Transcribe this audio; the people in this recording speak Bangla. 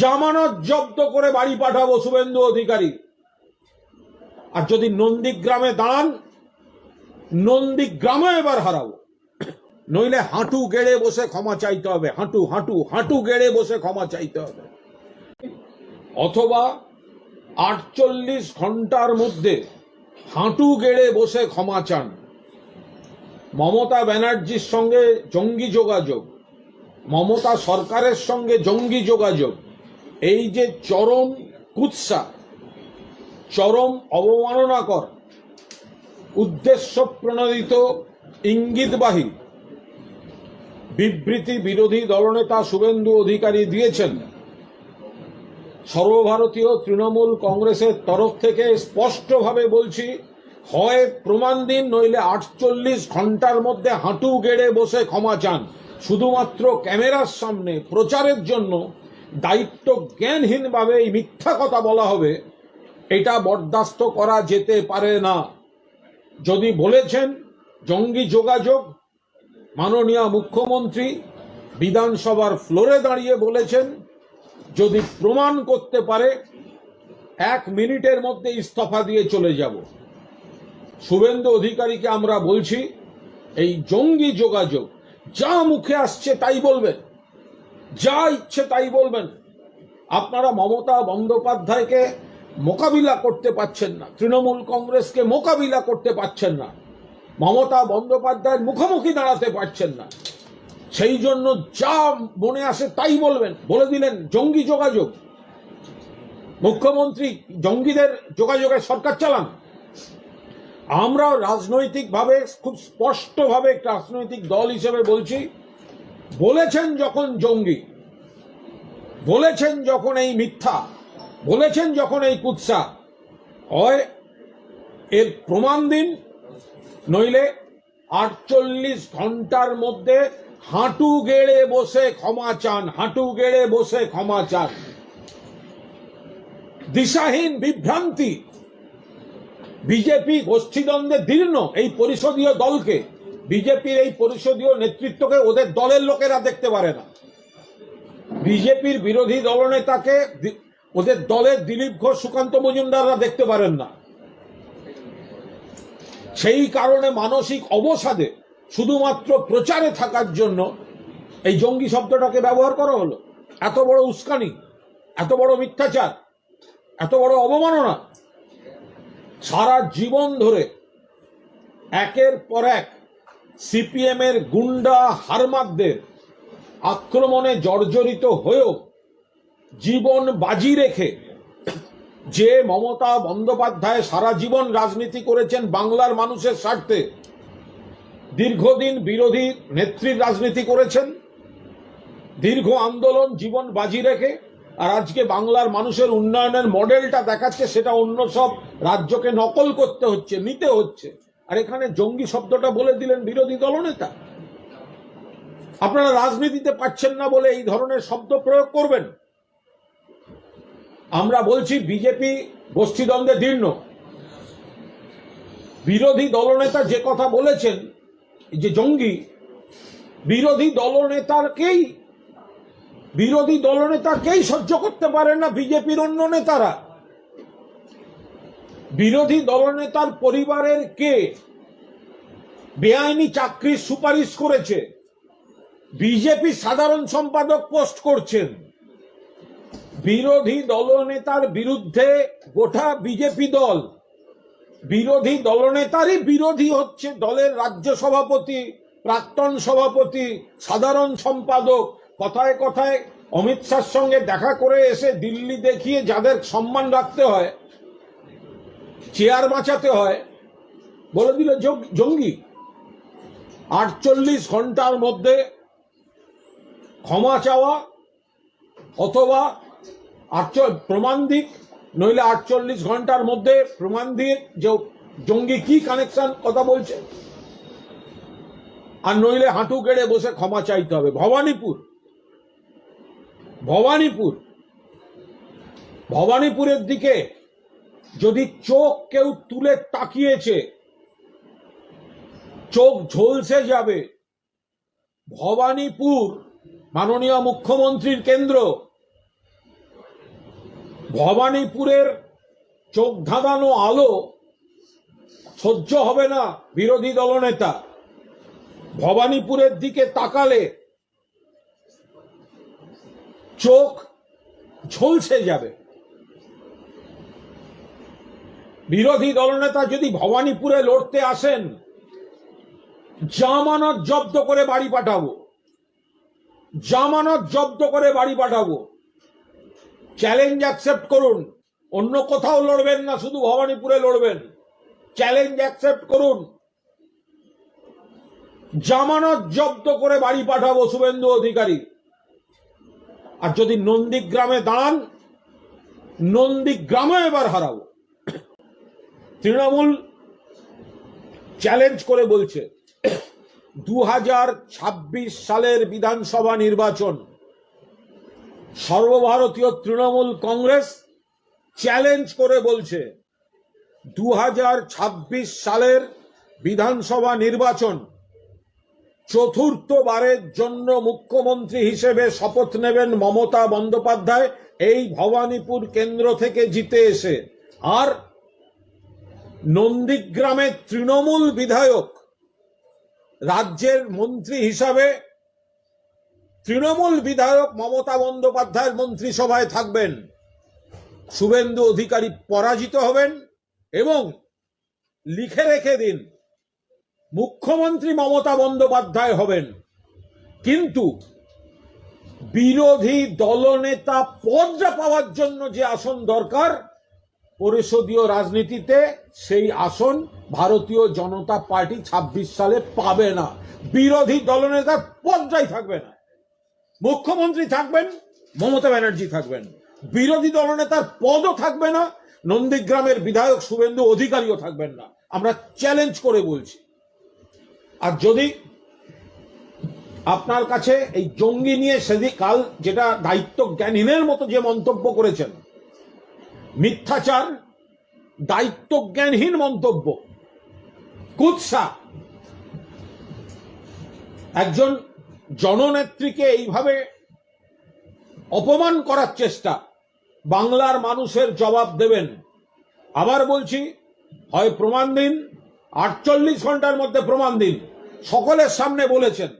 জামানত জব্দ করে বাড়ি পাঠাবো শুভেন্দু অধিকারী। আর যদি নন্দীগ্রামে দাঁড়ান, নন্দীগ্রামে এবার হারাবো। নইলে হাঁটু গেড়ে বসে ক্ষমা চাইতে হবে, হাঁটু হাঁটু হাঁটু গেড়ে বসে ক্ষমা চাইতে হবে। অথবা আটচল্লিশ ঘণ্টার মধ্যে হাঁটু গেড়ে বসে ক্ষমা চান। মমতা ব্যানার্জির সঙ্গে জঙ্গি যোগাযোগ, মমতা সরকারের সঙ্গে জঙ্গি যোগাযোগ। এই যে চরম কুৎসা, চরম অবমাননাকর উদ্দেশ্য প্রণোদিত ইঙ্গিতবাহী বিবৃতি বিরোধী দলনেতা শুভেন্দু অধিকারী দিয়েছেন। সর্বভারতীয় তৃণমূল কংগ্রেসের তরফ থেকে স্পষ্টভাবে বলছি, হয় প্রমাণ দিন, নইলে আটচল্লিশ ঘণ্টার মধ্যে হাঁটু গেড়ে বসে ক্ষমা চান। শুধুমাত্র ক্যামেরার সামনে প্রচারের জন্য দায়িত্ব জ্ঞানহীনভাবে এই মিথ্যা কথা বলা হবে, এটা বরদাস্ত করা যেতে পারে না। যদি বলেছেন, জঙ্গি যোগাযোগ, মাননীয় মুখ্যমন্ত্রী বিধানসভার ফ্লোরে দাঁড়িয়ে বলেছেন, যদি প্রমাণ করতে পারে, এক মিনিটের মধ্যে ইস্তফা দিয়ে চলে যাব। শুভেন্দু অধিকারীকে আমরা বলছি, এই জঙ্গি যোগাযোগ, যা মুখে আসছে তাই বলবেন। যা ইচ্ছে তাই বলবেন। আপনারা মমতা বন্দ্যোপাধ্যায়কে মোকাবিলা করতে পারছেন না, তৃণমূল কংগ্রেসকে মোকাবিলা করতে পারছেন না, মমতা বন্দ্যোপাধ্যায়ের মুখোমুখি দাঁড়াতে পারছেন না। সেই জন্য যা মনে আসে তাই বলবেন। বলে দিলেন জঙ্গি যোগাযোগ। মুখ্যমন্ত্রী জঙ্গিদের যোগাযোগের সরকার চালান। আমরা রাজনৈতিকভাবে খুব স্পষ্টভাবে একটা রাজনৈতিক দল হিসেবে বলছি। বলেছেন যখন জঙ্গি, বলেছেন যখন এই মিথ্যা, বলেছেন যখন এই কুৎসা, হয় এর প্রমাণ দিন, নইলে আটচল্লিশ ঘণ্টার মধ্যে হাঁটু গেড়ে বসে ক্ষমা চান, হাঁটু গেড়ে বসে ক্ষমা চান। দিশাহীন বিভ্রান্তি, বিজেপি গোষ্ঠীদ্বন্দ্বে দীর্ণ এই পরিষদীয় দলকে বিজেপির এই পরিষদীয় নেতৃত্বকে ওদের দলের লোকেরা দেখতে পারে না। বিজেপির বিরোধী দলনেতাকে ওদের দলের দিলীপ ঘোষ, সুকান্ত মজুমদাররা দেখতে পারেন না। সেই কারণে মানসিক অবসাদে শুধুমাত্র প্রচারে থাকার জন্য এই জঙ্গি শব্দটাকে ব্যবহার করা হলো। এত বড় উস্কানি, এত বড় মিথ্যাচার, এত বড় অবমাননা, সারা জীবন ধরে একের পর এক সিপিএম এর গুন্ডা হারমাদদের আক্রমণে জর্জরিত হয়েও জীবন বাজি রেখে যে মমতা বন্দ্যোপাধ্যায় সারা জীবন রাজনীতি করেছেন বাংলার মানুষের স্বার্থে, দীর্ঘদিন বিরোধী নেত্রীর রাজনীতি করেছেন, দীর্ঘ আন্দোলন জীবন বাজি রেখে, আর আজকে বাংলার মানুষের উন্নয়নের মডেলটা দেখাচ্ছে, সেটা অন্য সব রাজ্যকে নকল করতে হচ্ছে, নিতে হচ্ছে। আর এখানে জঙ্গি শব্দটা বলে দিলেন বিরোধী দলনেতা। আপনারা রাজনীতিতে পাচ্ছেন না বলে এই ধরনের শব্দ প্রয়োগ করবেন। আমরা বলছি বিজেপি গোষ্ঠীদ্বন্দ্বে দীর্ণ। বিরোধী দলনেতা যে কথা বলেছেন যে জঙ্গি, বিরোধী দলনেতারকেই, বিরোধী দলনেতাকেই সহ্য করতে পারে না বিজেপির অন্য নেতারা। বিরোধী দলনেতার পরিবারের কে বেআইনি চাকরির সুপারিশ করেছে? বিজেপি সাধারণ সম্পাদক পোস্ট করছেন। বিরোধী দলনেতার বিরুদ্ধে গোটা বিজেপি দল। বিরোধী দলনেতারই বিরোধী হচ্ছে দলের রাজ্য সভাপতি, প্রাক্তন সভাপতি, সাধারণ সম্পাদক। কথায় কথায় অমিত শাহর সঙ্গে দেখা করে এসে দিল্লি দেখিয়ে যাদের সম্মান রাখতে হয় চেয়ার বাঁচাতে হয়। বলে দিল জঙ্গি। আটচল্লিশ ঘণ্টার মধ্যে ক্ষমা চাওয়া অথবা প্রমাণ দিক, নইলে আটচল্লিশ ঘণ্টার মধ্যে প্রমাণ দিয়ে যে জঙ্গি কি কানেকশন কথা বলছে। আর নইলে হাঁটু কেড়ে বসে ক্ষমা চাইতে হবে। ভবানীপুর। ভবানীপুর। ভবানীপুরের দিকে যদি চোখ কেউ তুলে তাকিয়েছে, চোখ ঝলসে যাবে। ভবানীপুর মাননীয় মুখ্যমন্ত্রীর কেন্দ্র। ভবানীপুরের চোখ ধাঁধানো আলো সহ্য হবে না বিরোধী দলনেতা। ভবানীপুরের দিকে তাকালে চোখ ঝলসে যাবে। বিরোধী দলনেতা যদি ভবানীপুরে লড়তে আসেন, জামানত জব্দ করে বাড়ি পাঠাবো। জামানত জব্দ করে বাড়ি পাঠাবো। চ্যালেঞ্জ অ্যাকসেপ্ট করুন। অন্য কোথাও লড়বেন না, শুধু ভবানীপুরে লড়বেন। চ্যালেঞ্জ অ্যাকসেপ্ট করুন। জামানত জব্দ করে বাড়ি পাঠাবো, শুভেন্দু অধিকারী। আর যদি নন্দীগ্রামে দাঁড়ান, নন্দীগ্রামে এবার হারাবো। তৃণমূল চ্যালেঞ্জ করে বলছে দু হাজার ছাব্বিশ সালের বিধানসভা নির্বাচন, সর্বভারতীয় তৃণমূল কংগ্রেস চ্যালেঞ্জ করে বলছে দু হাজার ছাব্বিশ সালের বিধানসভা নির্বাচন চতুর্থবারের জন্য মুখ্যমন্ত্রী হিসেবে শপথ নেবেন মমতা বন্দ্যোপাধ্যায়, এই ভবানীপুর কেন্দ্র থেকে জিতে এসে। আর নন্দীগ্রামের তৃণমূল বিধায়ক, রাজ্যের মন্ত্রী হিসাবে তৃণমূল বিধায়ক মমতা বন্দ্যোপাধ্যায়ের মন্ত্রিসভায় থাকবেন। শুভেন্দু অধিকারী পরাজিত হবেন এবং লিখে রেখে দিন, মুখ্যমন্ত্রী মমতা বন্দ্যোপাধ্যায় হবেন। কিন্তু বিরোধী দলনেতা পদটা পাওয়ার জন্য যে আসন দরকার পরিষদীয় রাজনীতিতে সেই আসন ভারতীয় জনতা পার্টি ২৬ সালে পাবে না। বিরোধী দলনেতার পদটাই থাকবে না। মুখ্যমন্ত্রী থাকবেন, মমতা ব্যানার্জি থাকবেন। বিরোধী দলনেতার পদও থাকবে না, নন্দীগ্রামের বিধায়ক শুভেন্দু অধিকারীও থাকবেন না। আমরা চ্যালেঞ্জ করে বলছি। আর যদি আপনার কাছে এই জঙ্গি নিয়ে সেদিন কাল যেটা দায়িত্ব জ্ঞানহীনের মতো যে মন্তব্য করেছেন মিথ্যাচার দায়িত্ব জ্ঞানহীন মন্তব্য। কুৎসা। একজন জননেত্রীকে এইভাবে অপমান করার চেষ্টা, বাংলার মানুষের জবাব দেবেন। আবার বলছি, হয় প্রমাণ দিন, আটচল্লিশ ঘণ্টার মধ্যে প্রমাণ দিন। সকলের সামনে বলেছেন।